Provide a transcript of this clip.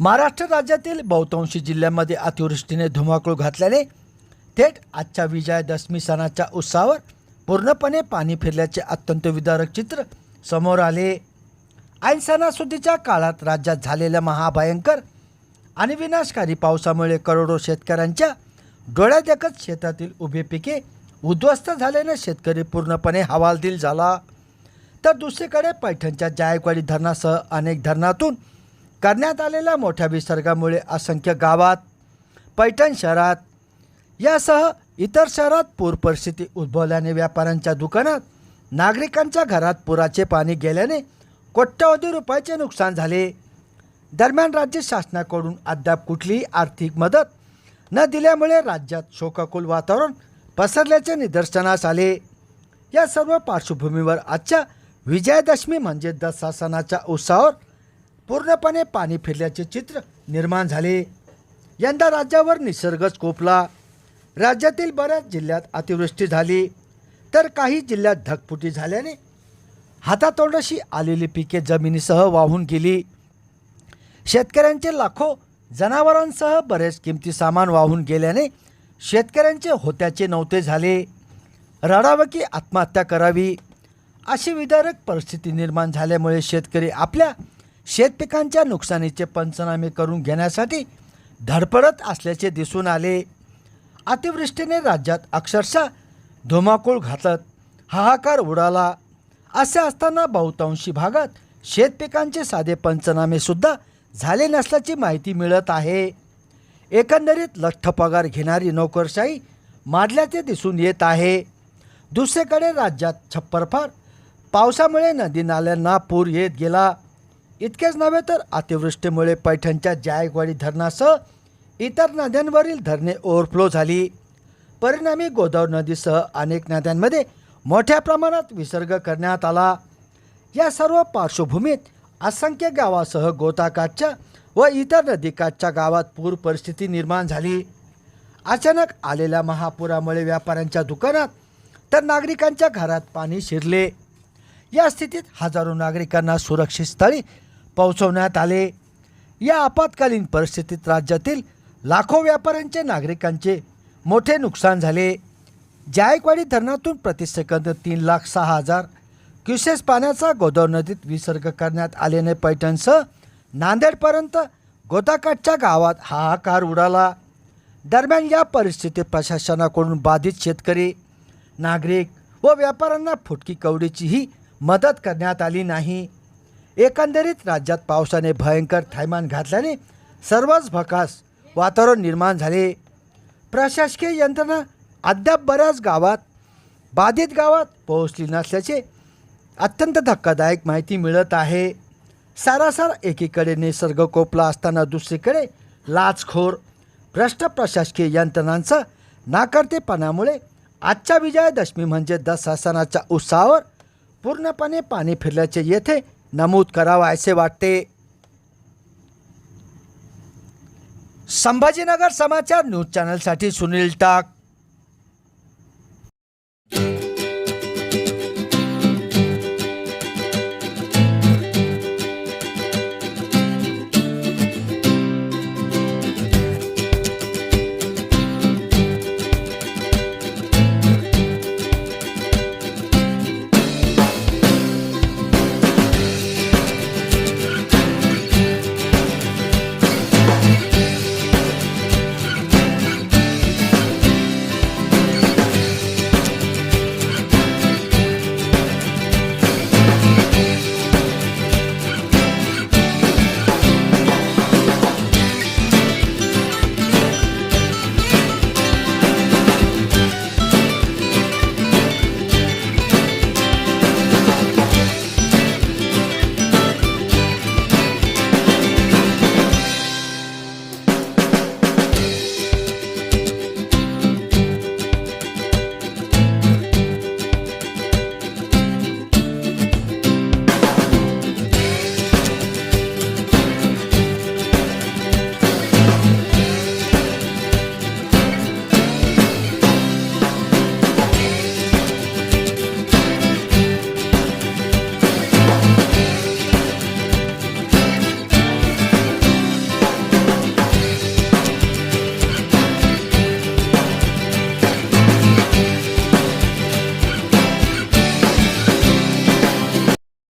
महाराष्ट्र राज्यातील बहुतांशी जिल्ह्यांमध्ये अतिवृष्टीने धुमाकूळ घातल्याने थेट आजच्या विजयादशमी सणाच्या उत्साहावर पूर्णपणे पाणी फिरल्याचे अत्यंत विदारक चित्र समोर आले. ऐन सणासुदीच्या काळात राज्यात झालेल्या महाभयंकर आणि विनाशकारी पावसामुळे करोडो शेतकऱ्यांच्या डोळ्यादेखत शेतातील उभे पिके उद्ध्वस्त झाल्याने शेतकरी पूर्णपणे हवालदिल झाला. तर दुसरीकडे पैठणच्या जायकवाडी धरणासह अनेक धरणातून करण्यात आलेल्या मोठ्या विसर्गामुळे असंख्य गावात पैठण शहरात यासह इतर शहरात पूर परिस्थिती उद्भवल्याने व्यापाऱ्यांच्या दुकानात नागरिकांच्या घरात पुराचे पाणी गेल्याने कोट्यवधी रुपयाचे नुकसान झाले. दरम्यान राज्य शासनाकडून अद्याप कुठलीही आर्थिक मदत न दिल्यामुळे राज्यात शोकाकुल वातावरण पसरल्याचे निदर्शनास आले. या सर्व पार्श्वभूमीवर आजच्या विजयादशमी म्हणजे दसरा सणाच्या उत्साहावर पूर्णपणे पाणी फिरल्याचे चित्र निर्माण झाले. यंदा राज्यावर निसर्गच कोपला. राज्यातील बऱ्याच जिल्ह्यात अतिवृष्टी झाली. तर काही जिल्ह्यात ढगफुटी झाल्याने हातातोंडाशी आलेली पिके जमिनीसह वाहून गेली. शेतकऱ्यांचे लाखो जनावरांसह बरेच किमती सामान वाहून गेल्याने शेतकऱ्यांचे होत्याचे नव्हते झाले. रडावं की आत्महत्या करावी. अशी विदारक परिस्थिती निर्माण झाल्यामुळे शेतकरी आपल्या शेतपिकांच्या नुकसानीचे पंचनामे करून घेण्यासाठी धडपडत असल्याचे दिसून आले. अतिवृष्टीने राज्यात अक्षरशः धुमाकूळ घातत हाहाकार उडाला. असे असताना बहुतांशी भागात शेतपिकांचे साधे पंचनामेसुद्धा झाले नसल्याची माहिती मिळत आहे. एकंदरीत लठ्ठ पगार घेणारी नोकरशाही माडल्याचे दिसून येत आहे. दुसरीकडे राज्यात छप्परफार पावसामुळे नदी नाल्यांना पूर येत गेला. इतकेच नव्हे तर अतिवृष्टीमुळे पैठणच्या जायकवाडी धरणासह इतर नद्यांवरील धरणे ओव्हरफ्लो झाली. परिणामी गोदावरी नदीसह अनेक नद्यांमध्ये मोठ्या प्रमाणात विसर्ग करण्यात आला. या सर्व पार्श्वभूमीत असंख्य गावासह गोताकाठच्या व इतर नदीकाठच्या गावात पूर परिस्थिती निर्माण झाली. अचानक आलेल्या महापुरामुळे व्यापाऱ्यांच्या दुकानात तर नागरिकांच्या घरात पाणी शिरले. या स्थितीत हजारो नागरिकांना सुरक्षित स्थळी पोहोचवण्यात आले. या आपत्कालीन परिस्थितीत राज्यातील लाखो व्यापाऱ्यांचे नागरिकांचे मोठे नुकसान झाले. जायकवाडी धरणातून प्रतिसेकंद तीन लाख सहा हजार क्युसेस पाण्याचा गोदावरी नदीत विसर्ग करण्यात आल्याने पैठणसह नांदेडपर्यंत गोदाकाठच्या गावात हाहाकार उडाला. दरम्यान या परिस्थितीत प्रशासनाकडून बाधित शेतकरी नागरिक व व्यापाऱ्यांना फुटकी कवडीचीही मदत करण्यात आली नाही. एकंदरीत राज्यात पावसाने भयंकर थैमान घातल्याने सर्वच भकास वातावरण निर्माण झाले. प्रशासकीय यंत्रणा अद्याप बऱ्याच गावात बाधित गावात पोहोचली नसल्याचे अत्यंत धक्कादायक माहिती मिळत आहे. सारासार एकीकडे निसर्ग कोपला असताना दुसरीकडे लाचखोर भ्रष्ट प्रशासकीय यंत्रणांचा नाकर्तेपणामुळे आजच्या विजयादशमी म्हणजे दसरा सणाच्या उत्साहावर पूर्णपणे पाणी फिरल्याचे येथे नमूद करावा असे वाटते. संभाजीनगर समाचार न्यूज चॅनलसाठी सुनील टाक.